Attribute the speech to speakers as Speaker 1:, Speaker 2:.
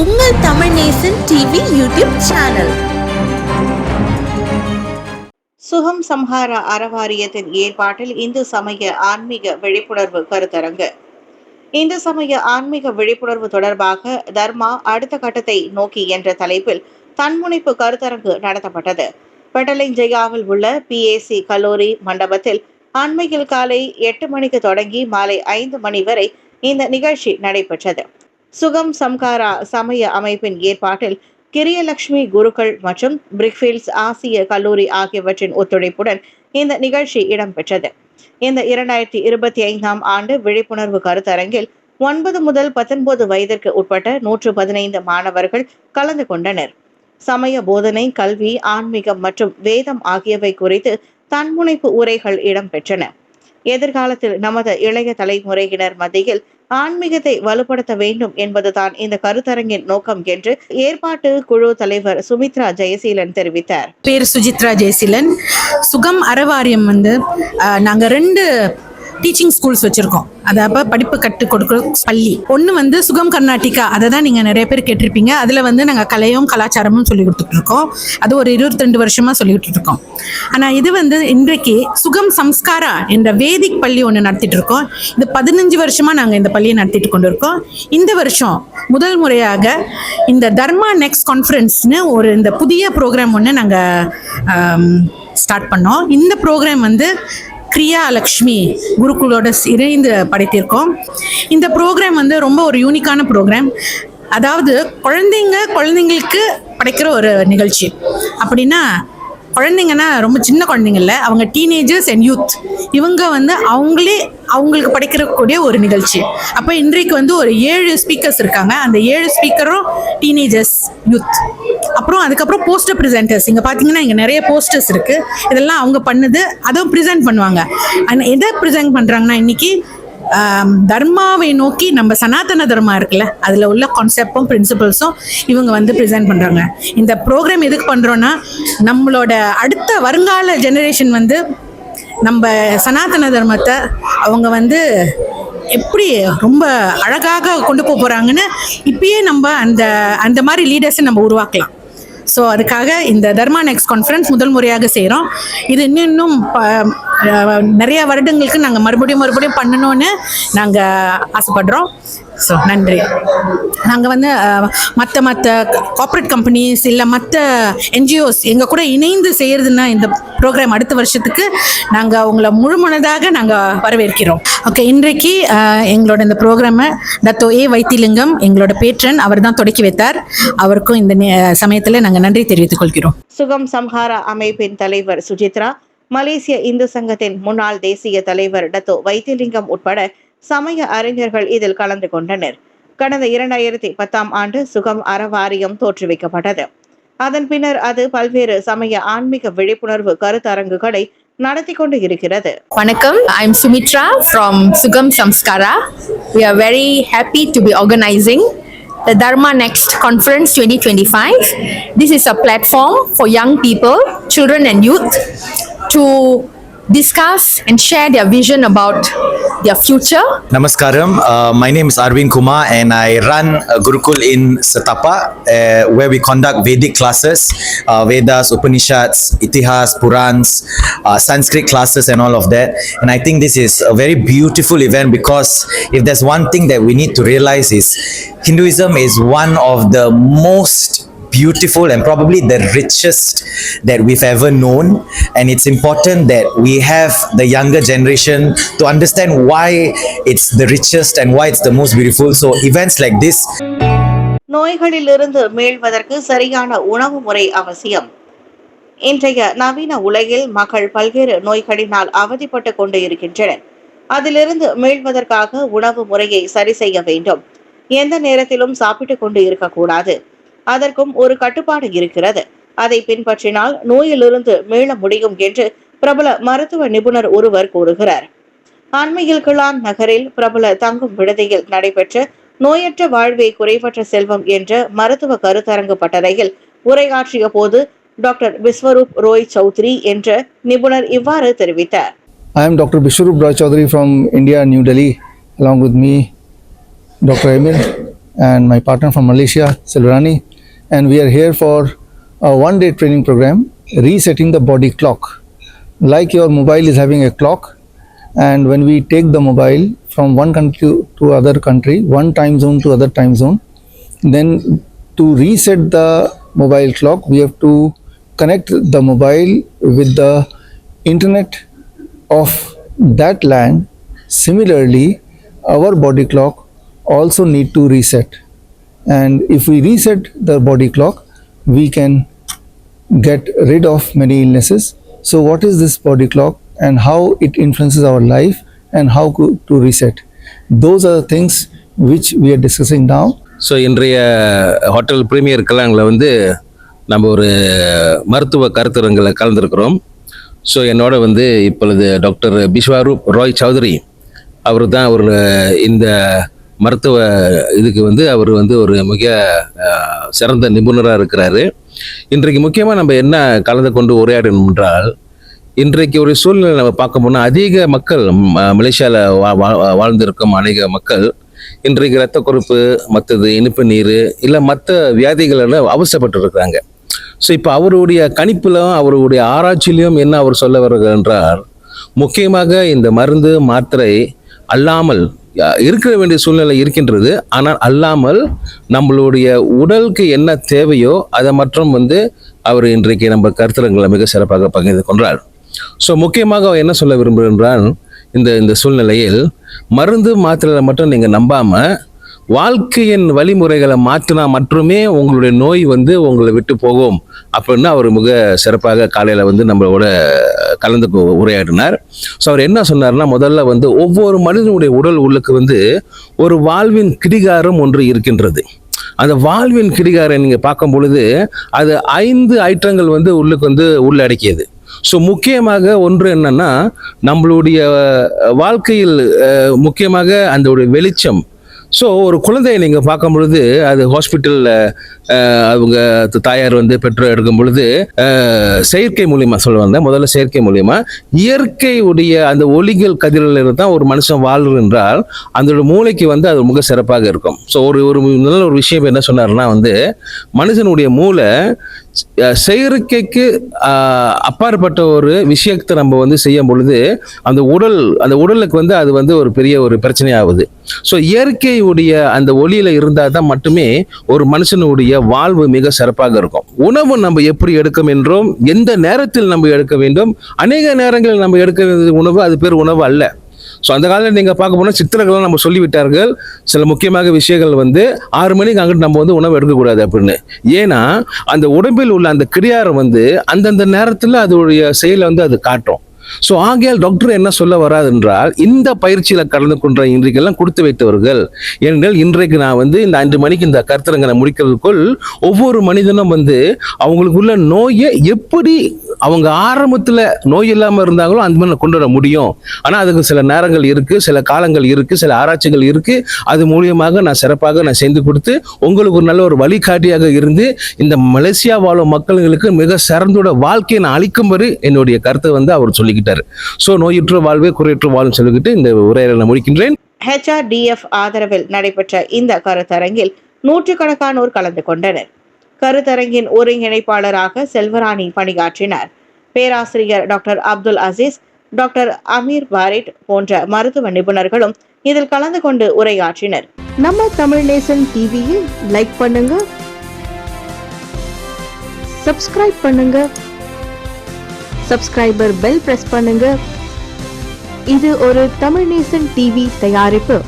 Speaker 1: உங்கள் Tamil Nesan TV YouTube channel.
Speaker 2: Sugam Samhara அறவாரியத்தின் ஏற்பாட்டில் இந்து சமய ஆன்மீக விழிப்புணர்வு கருத்தரங்கு. இந்து சமய ஆன்மீக விழிப்புணர்வு தொடர்பாக தர்மா அடுத்த கட்டத்தை நோக்கி என்ற தலைப்பில் தன்முனைப்பு கருத்தரங்கு நடத்தப்பட்டது. பெட்டலிஞ்சையாவில் உள்ள பிஏசி கல்லூரி மண்டபத்தில் அண்மையில் காலை எட்டு மணிக்கு தொடங்கி மாலை ஐந்து மணி வரை இந்த நிகழ்ச்சி நடைபெற்றது. சுகம் சம்காரா சமய அமைப்பின் ஏற்பாட்டில் கிரியலட்சுமி குருக்கள் மற்றும் பிரிக்ஃபீல்ட்ஸ் ஆசிய கல்லூரி ஆகியவற்றின் ஒத்துழைப்புடன் இந்த நிகழ்ச்சி இடம்பெற்றது. இந்த இரண்டாயிரத்தி இருபத்தி ஐந்தாம் ஆண்டு விழிப்புணர்வு கருத்தரங்கில் ஒன்பது முதல் பத்தொன்பது வயதிற்கு உட்பட்ட நூற்று பதினைந்து மாணவர்கள் கலந்து கொண்டனர். சமய போதனை கல்வி ஆன்மீகம் மற்றும் வேதம் ஆகியவை குறித்து தன்முனைப்பு உரைகள் இடம்பெற்றன. எதிர்காலத்தில் நமது இளைய தலைமுறையினர் மத்தியில் ஆன்மீகத்தை வலுப்படுத்த வேண்டும் என்பதுதான் இந்த கருத்தரங்கின் நோக்கம் என்று ஏற்பாட்டு குழு தலைவர் சுமித்ரா ஜெயசீலன் தெரிவித்தார்.
Speaker 3: பேர் சுஜித்ரா ஜெயசீலன். சுகம் அறவாரியம் வந்து அஹ், நாங்க ரெண்டு டீச்சிங் ஸ்கூல்ஸ் வச்சிருக்கோம். அதாவது படிப்பு கற்றுக் கொடுக்குற பள்ளி. ஒன்று வந்து சுகம் கர்நாடிகா அதை தான் நீங்கள் நிறைய பேர் கேட்டிருப்பீங்க. அதில் வந்து நாங்கள் கலையும் கலாச்சாரமும் சொல்லி கொடுத்துட்ருக்கோம் அது ஒரு இருபத்தி ரெண்டு வருஷமாக சொல்லிக்கிட்டு இருக்கோம். ஆனால் இது வந்து இன்றைக்கு சுகம் சம்ஸ்காரா என்ற வேதிக் பள்ளி ஒன்று நடத்திட்டு இருக்கோம். இது பதினஞ்சு வருஷமாக நாங்கள் இந்த பள்ளியை நடத்திட்டு கொண்டு இருக்கோம் இந்த வருஷம் முதல் முறையாக இந்த தர்மா நெக்ஸ்ட் கான்ஃபரன்ஸ்னு ஒரு இந்த புதிய ப்ரோக்ராம் ஒன்று நாங்கள் ஸ்டார்ட் பண்ணோம். இந்த ப்ரோக்ராம் வந்து கிரியா லக்ஷ்மி குருகுலோட இணைந்து படைத்திருக்கோம். இந்த ப்ரோக்ராம் வந்து ரொம்ப ஒரு யூனிக்கான ப்ரோக்ராம் அதாவது குழந்தைங்க குழந்தைங்களுக்கு படைக்கிற ஒரு நிகழ்ச்சி. அப்படின்னா குழந்தைங்கன்னா ரொம்ப சின்ன குழந்தைங்கள்ல அவங்க டீனேஜர்ஸ் அண்ட் யூத் இவங்க வந்து அவங்களே அவங்களுக்கு படைக்கிறக்கூடிய ஒரு நிகழ்ச்சி. அப்போ இன்றைக்கு வந்து ஒரு ஏழு ஸ்பீக்கர்ஸ் இருக்காங்க. அந்த ஏழு ஸ்பீக்கரும் டீனேஜர்ஸ் யூத் அப்புறம் அதுக்கப்புறம் போஸ்டர் ப்ரெசென்டர்ஸ் இங்கே பார்த்தீங்கன்னா இங்கே நிறைய போஸ்டர்ஸ் இருக்குது இதெல்லாம் அவங்க பண்ணுது அதுவும் ப்ரெசென்ட் பண்ணுவாங்க. அண்ட் எதை ப்ரெசென்ட் பண்ணுறாங்கன்னா இன்றைக்கி தர்மாவை நோக்கி நம்ம சனாதன தர்மா இருக்குல்ல அதில் உள்ள கான்செப்டும் பிரின்சிபல்ஸும் இவங்க வந்து ப்ரெசென்ட் பண்ணுறாங்க இந்த ப்ரோக்ராம் எதுக்கு பண்ணுறோன்னா நம்மளோட அடுத்த வருங்கால ஜெனரேஷன் வந்து நம்ம சனாதன தர்மத்தை அவங்க வந்து எப்படி ரொம்ப அழகாக கொண்டு போக போகிறாங்கன்னு இப்பயே நம்ம அந்த அந்த மாதிரி லீடர்ஸை நம்ம உருவாக்கலாம். ஸோ அதுக்காக இந்த தர்மா நெக்ஸ்ட் கான்ஃபரன்ஸ் முதல் முறையாக செய்கிறோம் இது இன்னும் இன்னும் ப- நிறைய வருடங்களுக்கு நாங்கள் மறுபடியும் மறுபடியும் பண்ணணும்னு நாங்கள் ஆசைப்படுறோம். ஸோ நன்றி. நாங்கள் வந்து மற்ற மற்ற கார்ப்பரேட் கம்பெனிஸ் இல்லை மற்ற என்ஜிஓஸ் எங்கள் கூட இணைந்து செய்கிறதுனா இந்த ப்ரோக்ராம் அடுத்த வருஷத்துக்கு நாங்கள் உங்களை முழுமனதாக நாங்கள் வரவேற்கிறோம். ஓகே இன்றைக்கு எங்களோட இந்த ப்ரோக்ராமை டத்தோ ஏ வைத்திலிங்கம் எங்களோட பேட்ரன் அவர் தான் தொடக்கி வைத்தார். அவருக்கும் இந்த சமயத்தில் நாங்கள் நன்றி தெரிவித்துக் கொள்கிறோம்.
Speaker 2: சுகம் சம்ஹாரா அமைப்பின் தலைவர் சுஜித்ரா மலேசிய இந்து சங்கத்தின் முன்னாள் தேசிய தலைவர் டத்தோ வைத்திலிங்கம் உட்பட சமய அறிஞர்கள் இதில் கலந்து கொண்டனர் கடந்த இரண்டாயிரத்தி பத்தாம் ஆண்டு சுகம் அறவாரியம் தோற்றுவிக்கப்பட்டது அதன் பின்னர் அது பல்வேறு சமய ஆன்மீக விழிப்புணர்வு கருத்தரங்குகளை நடத்தி கொண்டு இருக்கிறது
Speaker 4: வணக்கம் ஐ I'm Sumitra from Sugam Samskara we are very happy to be organising next Dharma twenty twenty five this is a platform for young people children and youth to discuss and share their vision about their future
Speaker 5: Namaskaram. Uh, my name is Arvind Kumar and I run a Gurukul in Satapa uh, where we conduct Vedic classes, uh, Vedas, Upanishads, Itihas, Purans, uh, Sanskrit classes and all of that. And I think this is a very beautiful event because if there's one thing that we need to realize is Hinduism is one of the most beautiful and probably the richest that we've ever known and it's important that we have the younger generation to understand why it's the richest and why it's the most beautiful so events like this
Speaker 2: நோய்களிலிருந்து மீள்வதற்கு சரியான உணவு முறை அவசியம் இன்றைய நவீன உலகில் மக்கள் பல்வேறு நோய்களினால் அவதிப்பட்டு கொண்டு இருக்கின்றனர் அதிலிருந்து மீள்வதற்காக உணவு முறையை சரி செய்ய வேண்டும் எந்த நேரத்திலும் சாப்பிட்டு கொண்டு இருக்கக்கூடாது அதற்கும் ஒரு கட்டுப்பாடு இருக்கிறது. அதை பின்பற்றினால் நோயிலிருந்து மீள முடியும் என்று பிரபல மருத்துவ நிபுணர் ஒருவர் கூறுகிறார். அண்மையில் கிளான் நகரில் பிரபல தங்கும் விடுதியில் நடைபெற்ற நோயற்ற வாழ்வே குறைவற்ற செல்வம் என்ற மருத்துவ கருத்தரங்கு பட்டறையில் உரையாற்றிய போது டாக்டர் விஸ்வரூப் ரோய் சௌத்ரி என்ற நிபுணர் இவ்வாறு தெரிவித்தார்.
Speaker 6: I am doctor Biswaroop Roy Chowdhury from India New Delhi along with me doctor Emil, and my partner from Malaysia Selvarani and we are here for a one day training program resetting the body clock. Like your mobile is having a clock, and when we take the mobile from one country to- other country, one time zone to other time zone, then to reset the mobile clock, we have to connect the mobile with the internet of that land. Similarly, our body clock also need to reset. And if we reset the body clock, we can get rid of many illnesses. So, what is this body clock and how it influences our life and how to reset? Those are the things which we are discussing now.
Speaker 7: So இன்றைய hotel premier கலாங்கில் வந்து நம்ம ஒரு மருத்துவ கருத்தரங்கில் கலந்துருக்கிறோம் so என்னோட வந்து இப்பொழுது டாக்டர் பிஸ்வாரூப் ராய் சௌத்ரி அவர் தான் ஒரு இந்த மருத்துவ இதுக்கு வந்து அவர் வந்து ஒரு மிக சிறந்த நிபுணராக இருக்கிறாரு. இன்றைக்கு முக்கியமாக நம்ம என்ன கலந்து கொண்டு உரையாடணும் என்றால் இன்றைக்கு ஒரு சூழ்நிலை நம்ம பார்க்க போனால் அதிக மக்கள் மலேசியாவில் வா வா- வாழ்ந்திருக்கும் அநேக மக்கள் இன்றைக்கு இரத்த கொழுப்பு மற்றது இனிப்பு நீர் இல்லை மற்ற வியாதிகளில் அவசரப்பட்டு இருக்கிறாங்க ஸோ இப்போ அவருடைய கணிப்பிலும் அவருடைய ஆராய்ச்சியிலும் என்ன அவர் சொல்ல வருகிறார் என்றால் முக்கியமாக இந்த மருந்து மாத்திரை அல்லாமல் இருக்க வேண்டிய சூழ்நிலை இருக்கின்றது. ஆனால் அல்லாமல் நம்மளுடைய உடலுக்கு என்ன தேவையோ அதை மற்றும் வந்து அவர் இன்றைக்கு நம்ம கருத்தரங்களை மிக சிறப்பாக பகிர்ந்து கொண்டார். ஸோ முக்கியமாக அவர் என்ன சொல்ல விரும்புகின்றான்? இந்த இந்த சூழ்நிலையில் மருந்து மாத்திரைகளை மட்டும் நீங்கள் நம்பாமல் வாழ்க்கையின் வழிமுறைகளை மாற்றினா மட்டுமே உங்களுடைய நோய் வந்து உங்களை விட்டு போகும். அப்படின்னு அவர் மிக சிறப்பாக காலையில் வந்து நம்மளோட கலந்து உரையாடினார். ஸோ அவர் என்ன சொன்னார்னா முதல்ல வந்து ஒவ்வொரு மனிதனுடைய உடல் உள்ளுக்கு வந்து ஒரு வாழ்வின் கிடிகாரம் ஒன்று இருக்கின்றது. அந்த வாழ்வின் கிடிகாரை நீங்கள் பார்க்கும் பொழுது அது ஐந்து ஐட்டங்கள் வந்து உள்ளுக்கு வந்து உள்ளடக்கியது. ஸோ முக்கியமாக ஒன்று என்னன்னா நம்மளுடைய வாழ்க்கையில் முக்கியமாக அந்த ஒரு வெளிச்சம் ஸோ ஒரு குழந்தையை நீங்கள் பார்க்கும் பொழுது அது ஹாஸ்பிட்டலில் அவங்க தாயார் வந்து பெற்றோர் எடுக்கும் பொழுது செயற்கை மூலியமா சொல்லுவாங்க. முதல்ல செயற்கை மூலியமா. இயற்கையுடைய அந்த ஒளிகள் கதிரில் இருந்து தான் ஒரு மனுஷன் வாழ்வு என்றால் அந்த மூளைக்கு வந்து அது மிக சிறப்பாக இருக்கும். ஸோ ஒரு ஒரு நல்ல ஒரு விஷயம் என்ன சொன்னார்னா வந்து மனுஷனுடைய மூளை செயற்கைக்கு அப்பாற்பட்ட ஒரு விஷயத்தை நம்ம வந்து செய்யும் பொழுது அந்த உடல் அந்த உடலுக்கு வந்து அது வந்து ஒரு பெரிய ஒரு பிரச்சனையாகுது. ஸோ இயற்கையுடைய அந்த ஒளியில் இருந்தால் தான் மட்டுமே ஒரு மனுஷனுடைய வாழ்வு மிக சிறப்பாக இருக்கும். உணவு நம்ம எப்படி எடுக்க என்றும் எந்த நேரத்தில் நம்ம எடுக்க வேண்டும்? அநேக நேரங்களில் நம்ம எடுக்க வேண்டிய உணவு அது பேர் உணவு அல்ல. ஸோ அந்த காலத்தில் நீங்கள் பார்க்க போனால் சித்திரங்கள்லாம் நம்ம சொல்லிவிட்டார்கள். சில முக்கியமாக விஷயங்கள் வந்து ஆறு மணிக்கு அங்கிட்டு நம்ம வந்து உணவு எடுக்கக்கூடாது அப்படின்னு. ஏன்னா அந்த உடம்பில் உள்ள அந்த கிரியாரம் வந்து அந்தந்த நேரத்தில் அதோடைய செயலை வந்து அது காட்டும். ஸோ ஆகையால் டாக்டர் என்ன சொல்ல வராது என்றால் இந்த பயிற்சியில் கலந்து கொண்ட இன்றைக்கெல்லாம் கொடுத்து வைத்தவர்கள் ஏனென்றால் இன்றைக்கு நான் வந்து இந்த அஞ்சு மணிக்கு இந்த கருத்தரங்கனை முடிக்கிறதுக்குள் ஒவ்வொரு மனிதனும் வந்து அவங்களுக்குள்ள நோயை எப்படி அவங்க ஆரம்பத்தில் நோய் இல்லாமல் இருந்தாங்களோ அந்த மாதிரி கொண்டு வர முடியும். ஆனால் அதுக்கு சில நேரங்கள் இருக்குது சில காலங்கள் இருக்குது சில ஆராய்ச்சிகள் இருக்குது அது மூலியமாக நான் சிறப்பாக நான் செய்து கொடுத்து உங்களுக்கு ஒரு நல்ல ஒரு வழிகாட்டியாக இருந்து இந்த மலேசியா வாழும் மக்களுக்கு மிக சிறந்தோட வாழ்க்கையை நான் அளிக்கும்படி என்னுடைய கருத்தை வந்து அவர் சொல்லிக்கிட்டார். ஸோ நோயுற்று வாழ்வே குறையற்று வாழும் சொல்லிக்கிட்டு இந்த உரையை நான் முடிக்கின்றேன்.
Speaker 2: ஹெச்ஆர்டிஎஃப் ஆதரவில் நடைபெற்ற இந்த கருத்தரங்கில் நூற்றுக்கணக்கானோர் கலந்து கொண்டனர். கருத்தரங்கின் ஒருங்கிணைப்பாளராக செல்வராணி பணியாற்றினார். பேராசிரியர் doctor Abdul Aziz doctor Amir Farid போன்ற மருத்துவ நிபுணர்களும் இதில் கலந்து கொண்டு உரையாற்றினர்.
Speaker 1: நம்ம தமிழ் நேசன் டிவியில் லைக் பண்ணுங்க சப்ஸ்கிரைப் பண்ணுங்க சப்ஸ்கிரைபர் பெல் பிரஸ் பண்ணுங்க. இது ஒரு தமிழ் நேசன் டிவி தயாரிப்பு.